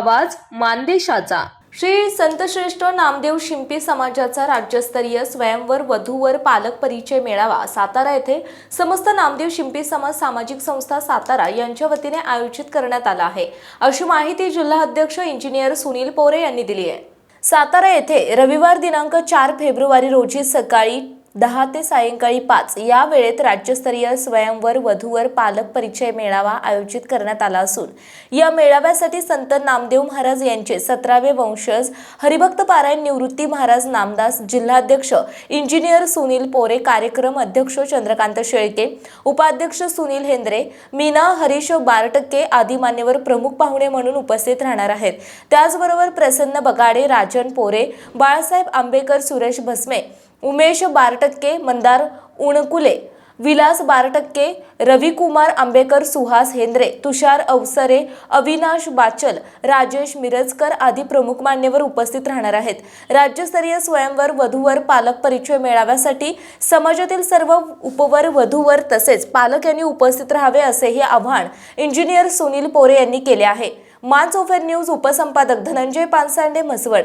आवाज मानदेशाचा. श्री संतश्रेष्ठ नामदेव शिंपी समाजाचा राज्यस्तरीय स्वयंवर वधूवर पालक परिचय मेळावा सातारा येथे समस्त नामदेव शिंपी समाज सामाजिक संस्था सातारा यांच्या वतीने आयोजित करण्यात आला आहे. अशी माहिती जिल्हा अध्यक्ष इंजिनियर सुनील पोरे यांनी दिली आहे. सातारा येथे रविवार दिनांक चार फेब्रुवारी रोजी सकाळी दहा ते सायंकाळी पाच या वेळेत राज्यस्तरीय स्वयंवर वधूवर पालक परिचय मेळावा आयोजित करण्यात आला असून या मेळाव्यासाठी संत नामदेव महाराज यांचे सतरावे वंशज हरिभक्त पारायण निवृत्ती महाराज नामदास जिल्हाध्यक्ष इंजिनियर सुनील पोरे कार्यक्रम अध्यक्ष चंद्रकांत शेळके उपाध्यक्ष सुनील हेंद्रे मीना हरीश बारटक्के आदी मान्यवर प्रमुख पाहुणे म्हणून उपस्थित राहणार आहेत. त्याचबरोबर प्रसन्न बगाडे राजन पोरे बाळासाहेब आंबेकर सुरेश भस्मे उमेश बारटक्के मंदार उणकुले विलास बारटक्के रविकुमार आंबेकर सुहास हेंद्रे तुषार अवसरे अविनाश बाचल राजेश मिरजकर आदी प्रमुख मान्यवर उपस्थित राहणार आहेत. राज्यस्तरीय स्वयंवर वधूवर पालक परिचय मेळाव्यासाठी समाजातील सर्व उपवर वधूवर तसेच पालक यांनी उपस्थित राहावे असेही आव्हान इंजिनियर सुनील पोरे यांनी केले आहे. मानस चौफेर न्यूज उपसंपादक धनंजय पानसांडे म्हसवड.